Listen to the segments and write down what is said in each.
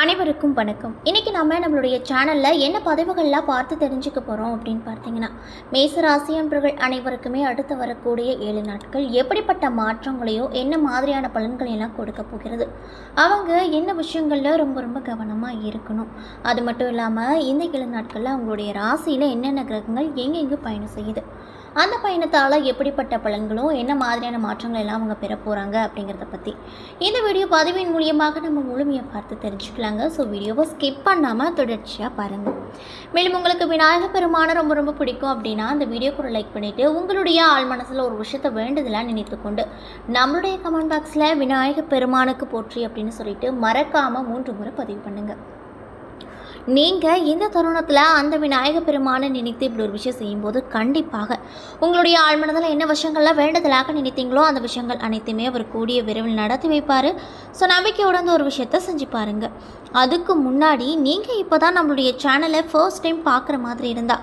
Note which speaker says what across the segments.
Speaker 1: அனைவருக்கும் வணக்கம். இன்றைக்கி நம்ம நம்மளுடைய சேனலில் என்ன பதிவுகள்லாம் பார்த்து தெரிஞ்சுக்க போகிறோம் அப்படின்னு பார்த்தீங்கன்னா மேசராசி அன்பர்கள் அனைவருக்குமே அடுத்து வரக்கூடிய ஏழு நாட்கள் எப்படிப்பட்ட மாற்றங்களையோ என்ன மாதிரியான பலன்களையெல்லாம் கொடுக்க போகிறது? அவங்க என்ன விஷயங்களில் ரொம்ப ரொம்ப கவனமாக இருக்கணும்? அது மட்டும் இல்லாமல் இந்த ஏழு நாட்களில் அவங்களுடைய ராசியில் என்னென்ன கிரகங்கள் எங்கெங்கே பயணம் செய்யுது? அந்த பயணத்தால் எப்படிப்பட்ட பலன்களும் என்ன மாதிரியான மாற்றங்கள் எல்லாம் அவங்க பெற போகிறாங்க அப்படிங்கிறத பற்றி இந்த வீடியோ பதிவின் மூலியமாக நம்ம முழுமையை பார்த்து தெரிஞ்சுக்கலாங்க. ஸோ வீடியோவை ஸ்கிப் பண்ணாமல் தொடர்ச்சியாக பாருங்கள் மேலும் உங்களுக்கு விநாயக பெருமானை ரொம்ப ரொம்ப பிடிக்கும் அப்படின்னா அந்த வீடியோ கூட லைக் பண்ணிவிட்டு உங்களுடைய ஆள் மனசில் ஒரு விஷயத்தை வேண்டுதலாக நினைத்துக்கொண்டு நம்மளுடைய கமெண்ட் பாக்ஸில் விநாயக பெருமானுக்கு போற்றி அப்படின்னு சொல்லிட்டு மறக்காமல் மூன்று முறை பதிவு பண்ணுங்கள் நீங்கள் இந்த தருணத்தில் அந்த விநாயக பெருமானை நினைத்து இப்படி ஒரு விஷயம் செய்யும்போது கண்டிப்பாக உங்களுடைய ஆழ்மனதில் என்ன விஷயங்கள்லாம் வேண்டுதலாக நினைத்தீங்களோ அந்த விஷயங்கள் அனைத்துமே அவர் கூடிய விரைவில் நடத்தி வைப்பார். ஸோ நம்பிக்கையுடன் ஒரு விஷயத்த செஞ்சு பாருங்கள் அதுக்கு முன்னாடி நீங்கள் இப்போ தான் நம்மளுடைய சேனலை ஃபர்ஸ்ட் டைம் பார்க்குற மாதிரி இருந்தால்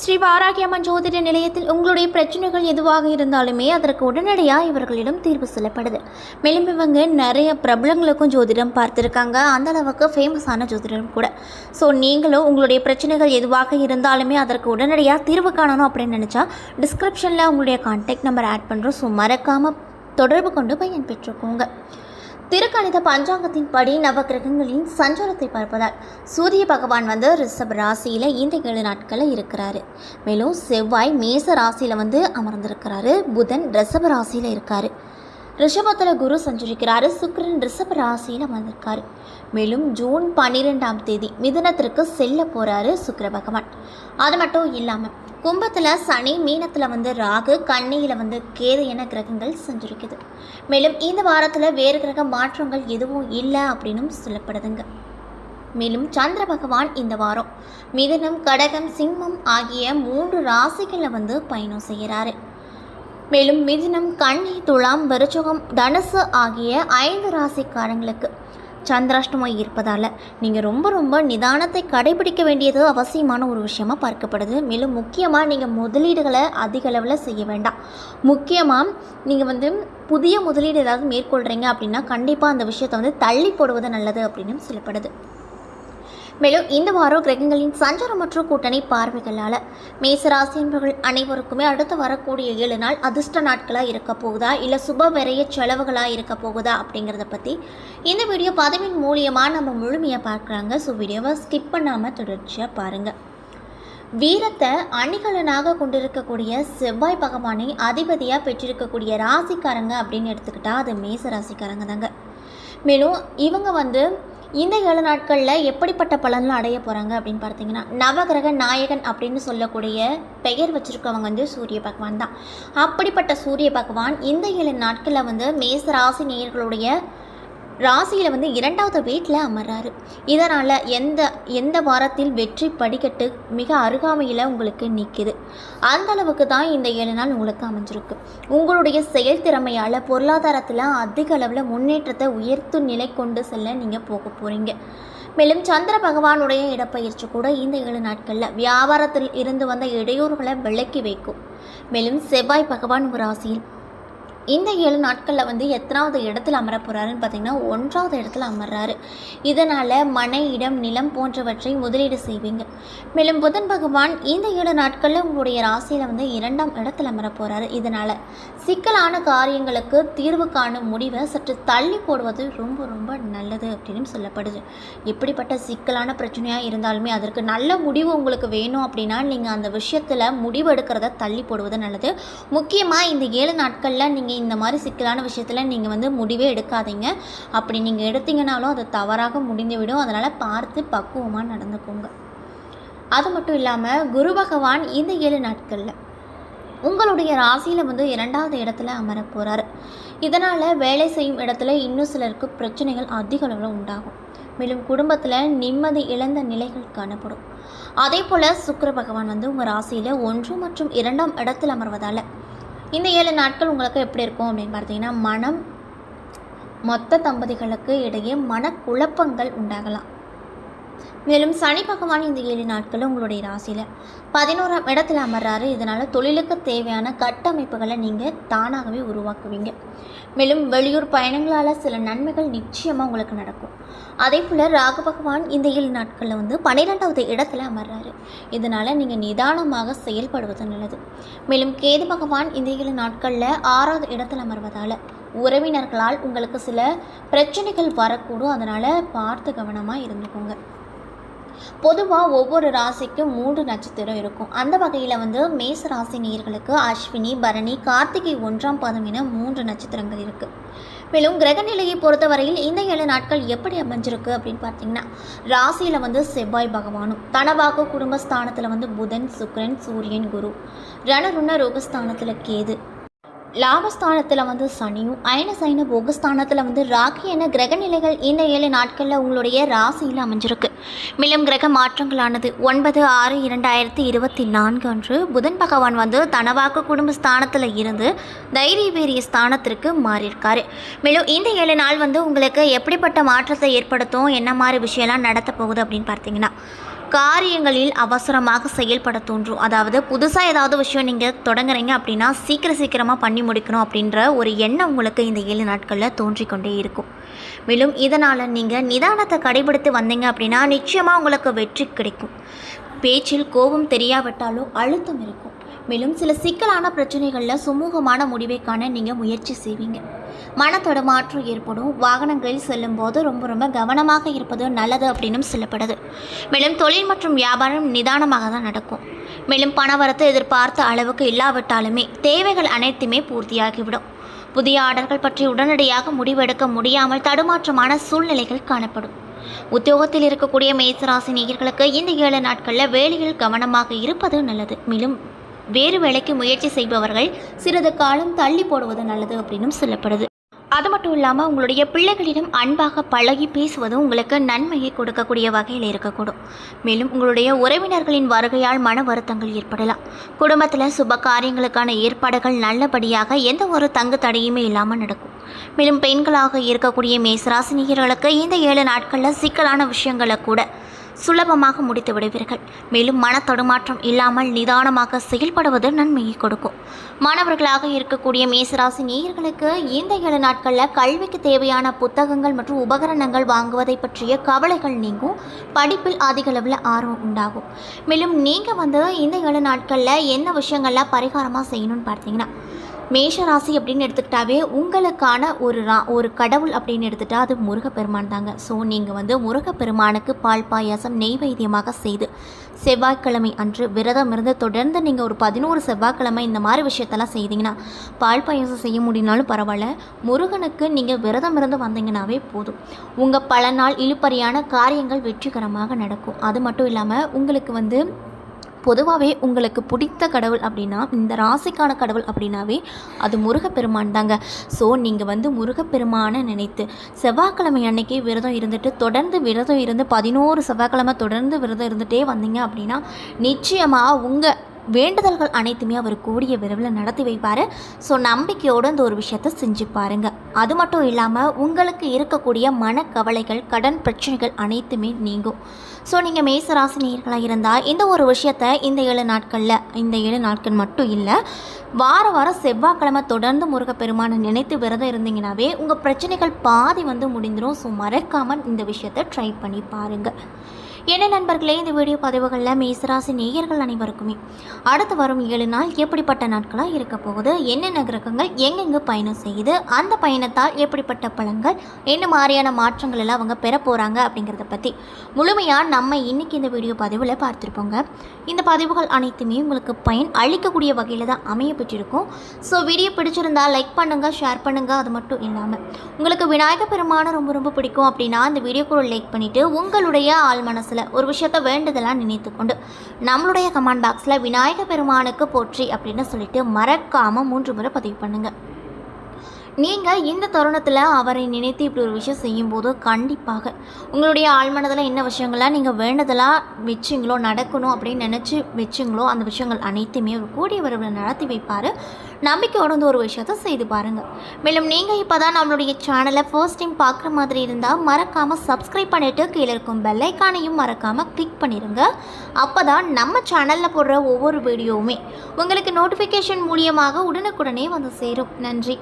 Speaker 1: ஸ்ரீ வாராகியம்மன் ஜோதிட நிலையத்தில் உங்களுடைய பிரச்சனைகள் எதுவாக இருந்தாலுமே அதற்கு உடனடியாக இவர்களிடம் தீர்வு சொல்லப்படுது. மேலும் இவங்க நிறைய பிரபலங்களுக்கும் ஜோதிடம் பார்த்துருக்காங்க. அந்த அளவுக்கு ஃபேமஸான ஜோதிடம் கூட. ஸோ நீங்களும் உங்களுடைய பிரச்சனைகள் எதுவாக இருந்தாலுமே அதற்கு உடனடியாக தீர்வு காணணும் அப்படின்னு நினச்சா டிஸ்கிரிப்ஷனில் உங்களுடைய கான்டாக்ட் நம்பர் ஆட் பண்ணுறோம் ஸோ மறக்காமல் தொடர்பு கொண்டு பயன் பெற்றுக்கோங்க. திருக்கணித பஞ்சாங்கத்தின் படி நவகிரகங்களின் சஞ்சாரத்தை பார்ப்பதால் சூரிய பகவான் வந்து ரிஷப் ராசியில் இந்த ஏழு நாட்களில் இருக்கிறாரு. மேலும் செவ்வாய் மேச ராசியில் வந்து அமர்ந்திருக்கிறாரு. புதன் ரிஷப ராசியில் இருக்காரு. ரிஷபத்தில் குரு சஞ்சரிக்கிறாரு. சுக்கரன் ரிஷப ராசியில் அமர்ந்திருக்காரு மேலும் ஜூன் பன்னிரெண்டாம் தேதி மிதனத்திற்கு செல்ல போகிறாரு சுக்கர பகவான். அது மட்டும் இல்லாமல் கும்பத்தில் சனி மீனத்தில் வந்து ராகு கண்ணியில் வந்து கேது என கிரகங்கள் சஞ்சரிக்குது. மேலும் இந்த வாரத்தில் வேறு கிரக மாற்றங்கள் எதுவும் இல்லை அப்படின்னும் சொல்லப்படுதுங்க. மேலும் சந்திர பகவான் இந்த வாரம் மிதனம் கடகம் சிம்மம் ஆகிய மூன்று ராசிகளில் வந்து பயணம் செய்கிறாரு மேலும் மிதினம் கன்னி துலாம் விருச்சகம் தனுசு ஆகிய ஐந்து ராசிக்காரங்களுக்கு சந்திராஷ்டமம் இருப்பதால் நீங்கள் ரொம்ப ரொம்ப நிதானத்தை கடைபிடிக்க வேண்டியது அவசியமான ஒரு விஷயமாக பார்க்கப்படுது. மேலும் முக்கியமாக நீங்கள் முதலீடுகளை அதிக அளவில் செய்ய வேண்டாம். முக்கியமாக நீங்கள் வந்து புதிய முதலீடு ஏதாவது மேற்கொள்கிறீங்க அப்படின்னா கண்டிப்பாக அந்த விஷயத்தை வந்து தள்ளி போடுவது நல்லது அப்படின்னு சொல்லப்படுது. மேலும் இந்த வாரம் கிரகங்களின் சஞ்சாரம் மற்றும் கூட்டணி பார்வைகளால் மேசராசி என்பவர்கள் அனைவருக்குமே அடுத்து வரக்கூடிய ஏழு நாள் அதிர்ஷ்ட நாட்களாக இருக்க போகுதா? இல்லை சுப விரைய செலவுகளாக இருக்க போகுதா? அப்படிங்கிறத பற்றி இந்த வீடியோ பதவியின் மூலியமாக நம்ம முழுமையாக பார்க்குறாங்க ஸோ வீடியோவை ஸ்கிப் பண்ணாமல் தொடர்ச்சியாக பாருங்கள் வீரத்தை அணிகலனாக கொண்டிருக்கக்கூடிய செவ்வாய் பகவானை அதிபதியாக பெற்றிருக்கக்கூடிய ராசிக்காரங்க அப்படின்னு எடுத்துக்கிட்டால் அது மேச ராசிக்காரங்க தாங்க. மேலும் இவங்க வந்து இந்த ஏழு நாட்களில் எப்படிப்பட்ட பலன்லாம் அடைய போகிறாங்க அப்படின்னு பார்த்தீங்கன்னா நவகிரக நாயகன் அப்படின்னு சொல்லக்கூடிய பெயர் வச்சுருக்கவங்க வந்து சூரிய பகவான் தான். அப்படிப்பட்ட சூரிய பகவான் இந்த ஏழு நாட்களில் வந்து மேச ராசி நேயர்களுடைய ராசியில் வந்து இரண்டாவது வீட்டில் அமர்றாரு. இதனால் எந்த எந்த வாரத்தில் வெற்றி படிக்கட்டு மிக அருகாமையில் உங்களுக்கு நிற்கிது அந்த அளவுக்கு தான் இந்த ஏழு நாள் உங்களுக்கு அமைஞ்சிருக்கு. உங்களுடைய செயல் திறமையால் பொருளாதாரத்தில் அதிக அளவில் முன்னேற்றத்தை உயர்த்து நிலை கொண்டு செல்ல நீங்கள் போக போகிறீங்க மேலும் சந்திர பகவானுடைய இடப்பயிற்சி கூட இந்த ஏழு நாட்களில் வியாபாரத்தில் இருந்து வந்த இடையூறுகளை விலக்கி வைக்கும். மேலும் செவ்வாய் பகவான் ராசியில் இந்த ஏழு நாட்களில் வந்து எத்தனாவது இடத்துல அமர போகிறாருன்னு பார்த்தீங்கன்னா ஒன்றாவது இடத்துல அமர்றாரு. இதனால் மனை இடம் நிலம் போன்றவற்றை முதலீடு செய்வீங்க. மேலும் புதன் பகவான் இந்த ஏழு நாட்களில் உங்களுடைய ராசியில் வந்து இரண்டாம் இடத்துல அமர போகிறாரு இதனால் சிக்கலான காரியங்களுக்கு தீர்வு காணும் முடிவை சற்று தள்ளி போடுவது ரொம்ப ரொம்ப நல்லது அப்படின்னு சொல்லப்படுது. எப்படிப்பட்ட சிக்கலான பிரச்சனையாக இருந்தாலுமே அதற்கு நல்ல முடிவு உங்களுக்கு வேணும் அப்படின்னா நீங்கள் அந்த விஷயத்தில் முடிவு எடுக்கிறத தள்ளி போடுவது நல்லது. முக்கியமாக இந்த ஏழு நாட்களில் நீங்கள் இந்த மாதிரி சிக்கலான விஷயத்தில் நீங்கள் வந்து முடிவே எடுக்காதீங்க. அப்படி நீங்கள் எடுத்தீங்கனாலும் அது தவறாக முடிந்துவிடும். அதனால் பார்த்து பக்குவமாக நடந்துக்கோங்க. அது மட்டும் இல்லாமல் குரு பகவான் இந்த ஏழு நாட்களில் உங்களுடைய ராசியில் வந்து இரண்டாவது இடத்துல அமர இதனால் வேலை செய்யும் இடத்துல இன்னும் சிலருக்கு பிரச்சனைகள் அதிக அளவில் உண்டாகும். மேலும் குடும்பத்தில் நிம்மதி இழந்த நிலைகள் காணப்படும். அதே போல் சுக்கர பகவான் வந்து உங்கள் ராசியில் ஒன்று மற்றும் இரண்டாம் இடத்தில் அமர்வதால் இந்த ஏழு நாட்கள் உங்களுக்கு எப்படி இருக்கும் அப்படின்னு பார்த்தீங்கன்னா மனம் மொத்த தம்பதிகளுக்கு இடையே மனக்குழப்பங்கள் உண்டாகலாம். மேலும் சனி பகவான் இந்த ஏழு நாட்களும் உங்களுடைய ராசியில் பதினோராம் இடத்துல அமர்றாரு. இதனால் தொழிலுக்கு தேவையான கட்டமைப்புகளை நீங்கள் தானாகவே உருவாக்குவீங்க. மேலும் வெளியூர் பயணங்களால் சில நன்மைகள் நிச்சயமாக உங்களுக்கு நடக்கும். அதே போல் ராகு பகவான் இந்த ஏழு நாட்களில் வந்து பன்னிரெண்டாவது இடத்துல அமர்றாரு. இதனால் நீங்கள் நிதானமாக செயல்படுவது நல்லது. மேலும் கேது பகவான் இந்த ஏழு நாட்களில் ஆறாவது இடத்துல அமர்வதால் உறவினர்களால் உங்களுக்கு சில பிரச்சனைகள் வரக்கூடும். அதனால் பார்த்து கவனமாக இருந்துக்கோங்க. பொதுவாக ஒவ்வொரு ராசிக்கும் மூன்று நட்சத்திரம் இருக்கும். அந்த வகையில் வந்து மேச ராசி நேர்களுக்கு அஸ்வினி பரணி கார்த்திகை ஒன்றாம் பாதம் என மூன்று நட்சத்திரங்கள் இருக்குது மேலும் கிரகநிலையை பொறுத்தவரையில் இந்த ஏழு நாட்கள் எப்படி அமைஞ்சிருக்கு அப்படின்னு பார்த்தீங்கன்னா ராசியில் வந்து செவ்வாய் பகவானும் தனவாக்கு குடும்பஸ்தானத்தில் வந்து புதன் சுக்ரன் சூரியன் குரு. ரணருண ரோகஸ்தானத்தில் கேது லாபஸ்தானத்தில் வந்து சனியும் அயன சைன போகஸ்தானத்தில் வந்து ராகி என கிரகநிலைகள் இந்த ஏழு நாட்களில் உங்களுடைய ராசியில் அமைஞ்சிருக்கு. மேலும் கிரக மாற்றங்களானது ஒன்பது ஆறு இரண்டாயிரத்தி இருபத்தி நான்கு அன்று புதன் பகவான் வந்து தனவாக்கு குடும்ப ஸ்தானத்தில் இருந்து தைரிய வீரிய ஸ்தானத்திற்கு மாறியிருக்காரு. மேலும் இந்த ஏழு நாள் வந்து உங்களுக்கு எப்படிப்பட்ட மாற்றத்தை ஏற்படுத்தும் என்ன மாதிரி விஷயம்லாம் நடத்த போகுது அப்படின்னு பார்த்தீங்கன்னா காரியங்களில் அவசரமாக செயல்பட தோன்றும். அதாவது புதுசாக ஏதாவது விஷயம் நீங்கள் தொடங்குறீங்க அப்படின்னா சீக்கிரம் சீக்கிரமாக பண்ணி முடிக்கணும் அப்படின்ற ஒரு எண்ணம் உங்களுக்கு இந்த ஏழு நாட்களில் தோன்றிக்கொண்டே இருக்கும். மேலும் இதனால் நீங்கள் நிதானத்தை கடைபிடித்து வந்தீங்க அப்படின்னா நிச்சயமாக உங்களுக்கு வெற்றி கிடைக்கும். பேச்சில் கோபம் தெரியாவிட்டாலும் அழுத்தம் இருக்கும். மேலும் சில சிக்கலான பிரச்சனைகளில் சுமூகமான முடிவை காண நீங்கள் முயற்சி செய்வீங்க. மனத்தடுமாற்றம் ஏற்படும். வாகனங்களில் செல்லும்போது ரொம்ப ரொம்ப கவனமாக இருப்பது நல்லது அப்படின்னும் சொல்லப்படுது. மேலும் தொழில் மற்றும் வியாபாரம் நிதானமாக தான் நடக்கும். மேலும் பணவரத்து எதிர்பார்த்த அளவுக்கு இல்லாவிட்டாலுமே தேவைகள் அனைத்துமே பூர்த்தியாகிவிடும். புதிய ஆர்டர்கள் பற்றி உடனடியாக முடிவெடுக்க முடியாமல் தடுமாற்றமான சூழ்நிலைகள் காணப்படும். உத்தியோகத்தில் இருக்கக்கூடிய மேசராசி நேயர்களுக்கு இந்த ஏழு நாட்களில் வேலையில் கவனமாக இருப்பது நல்லது. மேலும் வேறு வேலைக்கு முயற்சி செய்பவர்கள் சிறிது காலம் தள்ளி போடுவது நல்லது அப்படின்னும் சொல்லப்படுது. அது மட்டும் இல்லாமல் உங்களுடைய பிள்ளைகளிடம் அன்பாக பழகி பேசுவதும் உங்களுக்கு நன்மையை கொடுக்கக்கூடிய வகையில் இருக்கக்கூடும். மேலும் உங்களுடைய உறவினர்களின் வருகையால் மன வருத்தங்கள் ஏற்படலாம். குடும்பத்தில் சுப காரியங்களுக்கான ஏற்பாடுகள் நல்லபடியாக எந்த ஒரு தங்கு தடையுமே இல்லாமல் நடக்கும். மேலும் பெண்களாக இருக்கக்கூடிய மேசராசினியர்களுக்கு இந்த ஏழு நாட்களில் சிக்கலான விஷயங்களை கூட சுலபமாக முடித்து விடுவீர்கள். மேலும் மன தடுமாற்றம் இல்லாமல் நிதானமாக செயல்படுவது நன்மையை கொடுக்கும். மாணவர்களாக இருக்கக்கூடிய மேசராசி நேயர்களுக்கு இந்த ஏழு நாட்களில் கல்விக்கு தேவையான புத்தகங்கள் மற்றும் உபகரணங்கள் வாங்குவதை பற்றிய கவலைகள் நீங்கும். படிப்பில் அதிக அளவில் ஆர்வம் உண்டாகும். மேலும் நீங்கள் வந்து இந்த ஏழு நாட்களில் என்ன விஷயங்கள்லாம் பரிகாரமாக செய்யணும்னு பார்த்தீங்கன்னா மேஷ ராசி அப்படின்னு எடுத்துக்கிட்டாவே உங்களுக்கான ஒரு ரா ஒரு கடவுள் அப்படின்னு எடுத்துட்டா அது முருகப்பெருமான் தாங்க. ஸோ நீங்கள் வந்து முருகப்பெருமானுக்கு பால் பாயாசம் நெய்வேத்தியமாக செய்து செவ்வாய்க்கிழமை அன்று விரதம் இருந்து தொடர்ந்து நீங்கள் ஒரு பதினோரு செவ்வாய்க்கிழமை இந்த மாதிரி விஷயத்தெல்லாம் செய்தீங்கன்னா பால் பாயாசம் செய்ய முடியினாலும் பரவாயில்ல. முருகனுக்கு நீங்கள் விரதம் இருந்து வந்தீங்கன்னாவே போதும். உங்கள் பல நாள் இழுப்பறியான காரியங்கள் வெற்றிகரமாக நடக்கும். அது மட்டும் இல்லாமல் உங்களுக்கு வந்து பொதுவாகவே உங்களுக்கு பிடித்த கடவுள் அப்படின்னா இந்த ராசிக்கான கடவுள் அப்படின்னாவே அது முருகப்பெருமான் தாங்க. ஸோ நீங்கள் வந்து முருகப்பெருமானை நினைத்து செவ்வாய்க்கிழமை அன்னைக்கு விரதம் இருந்துட்டு தொடர்ந்து விரதம் இருந்து பதினோரு செவ்வாய்க்கிழமை தொடர்ந்து விரதம் இருந்துகிட்டே வந்தீங்க அப்படின்னா நிச்சயமாக உங்கள் வேண்டுதல்கள் அனைத்துமே அவர் கூடிய விரைவில் நடத்தி வைப்பார். ஸோ நம்பிக்கையோடு இந்த ஒரு விஷயத்த செஞ்சு பாருங்க. அது மட்டும் இல்லாமல் உங்களுக்கு இருக்கக்கூடிய மனக்கவலைகள் கடன் பிரச்சனைகள் அனைத்துமே நீங்கும். ஸோ நீங்கள் மேசராசினியர்களாக இருந்தால் இந்த ஒரு விஷயத்த இந்த ஏழு நாட்களில் இந்த ஏழு நாட்கள் மட்டும் இல்லை வார வாரம் செவ்வாய்க்கிழமை தொடர்ந்து முருகப்பெருமானை நினைத்து விரதம் இருந்தீங்கன்னாவே உங்கள் பிரச்சனைகள் பாதி வந்து முடிந்துடும் ஸோ மறக்காமல் இந்த விஷயத்தை ட்ரை பண்ணி பாருங்கள் என்ன நண்பர்களே இந்த வீடியோ பதிவுகளில் மேசராசி நேயர்கள் அனைவருக்குமே. அடுத்து வரும் ஏழு நாள் எப்படிப்பட்ட நாட்களாக இருக்க போகுது? என்னென்ன கிரகங்கள் எங்கெங்கு பயணம் செய்யுது? அந்த பயணத்தால் எப்படிப்பட்ட பலன்கள் என்ன மாதிரியான மாற்றங்கள் எல்லாம் அவங்க பெற போகிறாங்க அப்படிங்கிறத பற்றி முழுமையாக நம்ம இன்னைக்கு இந்த வீடியோ பதிவில் பார்த்துருப்போங்க. இந்த பதிவுகள் அனைத்துமே உங்களுக்கு பயன் அளிக்கக்கூடிய வகையில் தான் அமைய பெற்றிருக்கும். ஸோ வீடியோ பிடிச்சிருந்தால் லைக் பண்ணுங்கள் ஷேர் பண்ணுங்கள் அது மட்டும் இல்லாமல் உங்களுக்கு விநாயகர் பெருமானை ரொம்ப ரொம்ப பிடிக்கும் அப்படின்னா இந்த வீடியோக்குள்ள லைக் பண்ணிவிட்டு உங்களுடைய ஆள் மனசில் ஒரு விஷயத்த வேண்டுதலாக நினைத்து கொண்டு நம்மளுடைய கமெண்ட் பாக்ஸில் விநாயக பெருமானுக்கு போற்றி அப்படின்னு சொல்லிட்டு மறக்காமல் மூன்று முறை பதிவு பண்ணுங்கள் நீங்கள் இந்த தருணத்தில் அவரை நினைத்து இப்படி ஒரு விஷயம் செய்யும்போது கண்டிப்பாக உங்களுடைய ஆழ்மனதில் என்ன விஷயங்கள்லாம் நீங்கள் வேண்டதெல்லாம் வச்சுங்களோ நடக்கணும் அப்படின்னு நினச்சி வச்சுங்களோ அந்த விஷயங்கள் அனைத்துமே ஒரு கூடிய வரவில் நடத்தி வைப்பார். நம்பிக்கையோட வந்து ஒரு விஷயத்த செய்து பாருங்கள் மேலும் நீங்கள் இப்போ தான் நம்மளுடைய சேனலை ஃபர்ஸ்ட் டைம் பார்க்குற மாதிரி இருந்தால் மறக்காமல் சப்ஸ்கிரைப் பண்ணிவிட்டு கீழே இருக்கும் பெல்லைக்கானையும் மறக்காமல் கிளிக் பண்ணிடுங்க அப்போ தான் நம்ம சேனலில் போடுற ஒவ்வொரு வீடியோவுமே உங்களுக்கு நோட்டிஃபிகேஷன் மூலியமாக உடனுக்குடனே வந்து சேரும். நன்றி.